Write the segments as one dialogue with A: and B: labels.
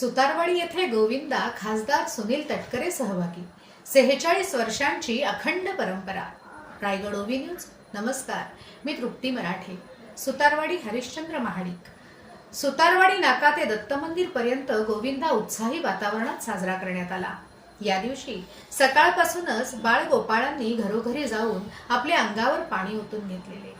A: सुतारवाडी येथे गोविंदा खासदार सुनील तटकरे सहभागी. सेहेचाळीस वर्षांची अखंड परंपरा. रायगड ओवी न्यूज नमस्कार. मी तृप्ती मराठे. सुतारवाडी हरिश्चंद्र महाडिक. सुतारवाडी नाका ते दत्त मंदिरपर्यंत गोविंदा उत्साही वातावरणात साजरा करण्यात आला. या दिवशी सकाळपासूनच बाळगोपाळांनी घरोघरी जाऊन आपल्या अंगावर पाणी ओतून घेतलेले.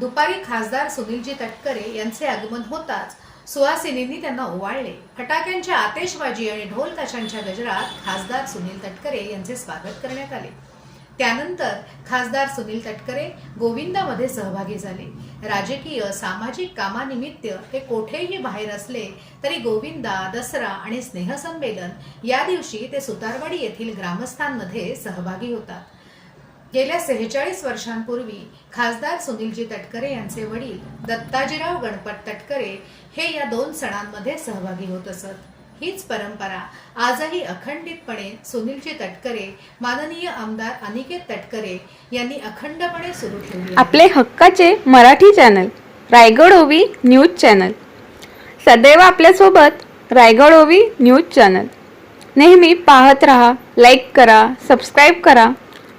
A: दुपारी खासदार सुनीलजी तटकरे यांचे आगमन होताच सुहासिनींनी त्यांना ओवाळले. फटाक्यांच्या आतेशबाजी आणि ढोल ताशांच्या गजरात खासदार सुनील तटकरे यांचे स्वागत करण्यात आले. त्यानंतर खासदार सुनील तटकरे गोविंदामध्ये सहभागी झाले. राजकीय सामाजिक कामानिमित्त हे कोठेही बाहेर असले तरी गोविंदा दसरा आणि स्नेहसंमेलन या दिवशी ते सुतारवाडी येथील ग्रामस्थांमध्ये सहभागी होतात. गेल्या सेहेचाळीस वर्षांपूर्वी खासदार सुनीलजी तटकरे यांचे वडील दत्ताजीराव गणपत तटकरे हे या दोन सणांमध्ये सहभागी होत असत. हीच परंपरा आजही अखंडितपणे सुनीलजी तटकरे माननीय आमदार अनिकेत तटकरे यांनी अखंडपणे सुरू ठेवली
B: आपले हक्काचे मराठी चॅनल रायगड ओवी न्यूज चॅनल. सदैव आपल्यासोबत रायगड ओवी न्यूज चॅनल. नेहमी पाहत रहा लाईक करा सबस्क्राईब करा.